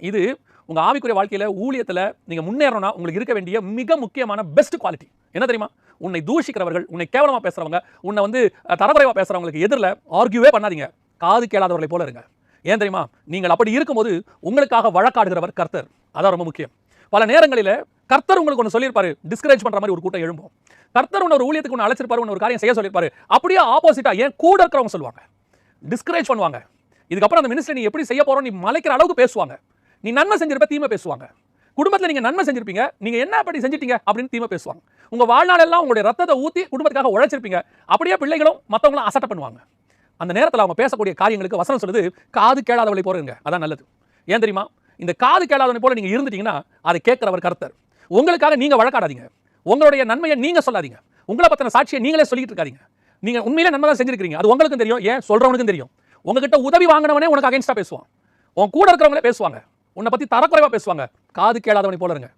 இது உங்கள் ஆவிக்குரிய வாழ்க்கையில் ஊழியத்தில் நீங்கள் முன்னேறணும்னா உங்களுக்கு இருக்க வேண்டிய மிக முக்கியமான பெஸ்ட் குவாலிட்டி என்ன தெரியுமா? உன்னை தூஷிக்கிறவர்கள் உன்னை கேவலமாக பேசுகிறவங்க உன்னை வந்து அஹ், பேசுகிறவங்களுக்கு பேசுறவங்களுக்கு எதிரில் ஆர்கியூவே பண்ணாதீங்க. காது கேளாதவர்களை போல இருங்க. ஏன் தெரியுமா? நீங்கள் அப்படி இருக்கும்போது உங்களுக்காக வழக்காடுகிறவர் கர்த்தர். அதான் ரொம்ப முக்கியம். பல நேரங்களில் கர்த்தர் உங்களுக்கு ஒன்று சொல்லியிருப்பாரு. டிஸ்கரேஜ் பண்ணுற மாதிரி ஒரு கூட்டம் எழும்பும். கர்த்தர் உன்னை ஒரு ஊழியத்துக்கு ஒன்று அழைச்சிருப்பாரு ஒன்று ஒரு காரியம் செய்ய சொல்லியிருப்பாரு. அப்படியே ஆப்போசிட்டாக ஏன் கூட இருக்கிறவங்க சொல்லுவாங்க. டிஸ்கரேஜ் பண்ணுவாங்க. இதுக்கப்புறம் அந்த மினிஸ்டர் நீ எப்படி செய்ய போகிறோம் நீ மலைக்கிற அளவுக்கு பேசுவாங்க. நீ நன்மை செஞ்சிருப்ப தீமை பேசுவாங்க. குடும்பத்தில் நீங்கள் நன்மை செஞ்சிருப்பீங்க நீங்கள் என்ன அப்படி செஞ்சிட்டீங்க அப்படின்னு தீமை பேசுவாங்க. உங்கள் வாழ்நாள் எல்லாம் உங்களுடைய ரத்தத்தை ஊற்றி குடும்பத்துக்காக உழைச்சிருப்பீங்க. அப்படியே பிள்ளைகளும் மற்றவங்களும் அசட்டை பண்ணுவாங்க. அந்த நேரத்தில் அவங்க பேசக்கூடிய காரியங்களுக்கு வசனம் சொல்லுது காது கேளாதவளை போறீங்க அதான் நல்லது. ஏன் தெரியுமா? இந்த காது கேளாதவனை போல நீங்கள் இருந்துட்டீங்கன்னா அதை கேட்குறவர் கருத்தர். உங்களுக்காக நீங்கள் வழக்காடாதீங்க. உங்களுடைய நன்மையை நீங்கள் சொல்லாதீங்க. உங்களை பற்றின சாட்சியை நீங்களே சொல்லிட்டு இருக்காதீங்க. நீங்கள் உண்மையிலே நன்மை தான் செஞ்சிருக்கீங்க அது உங்களுக்கும் தெரியும் ஏன்? சொல்கிறவனுக்கும் தெரியும். உங்ககிட்ட உதவி வாங்கினவனே உனக்கு அகைன்ஸ்டாக பேசுவான். உன் கூட இருக்கிறவங்களே பேசுவாங்க. உன்னை பத்தி தரக்குறைவா பேசுவாங்க. காது கேளாதவனை போல இருங்க.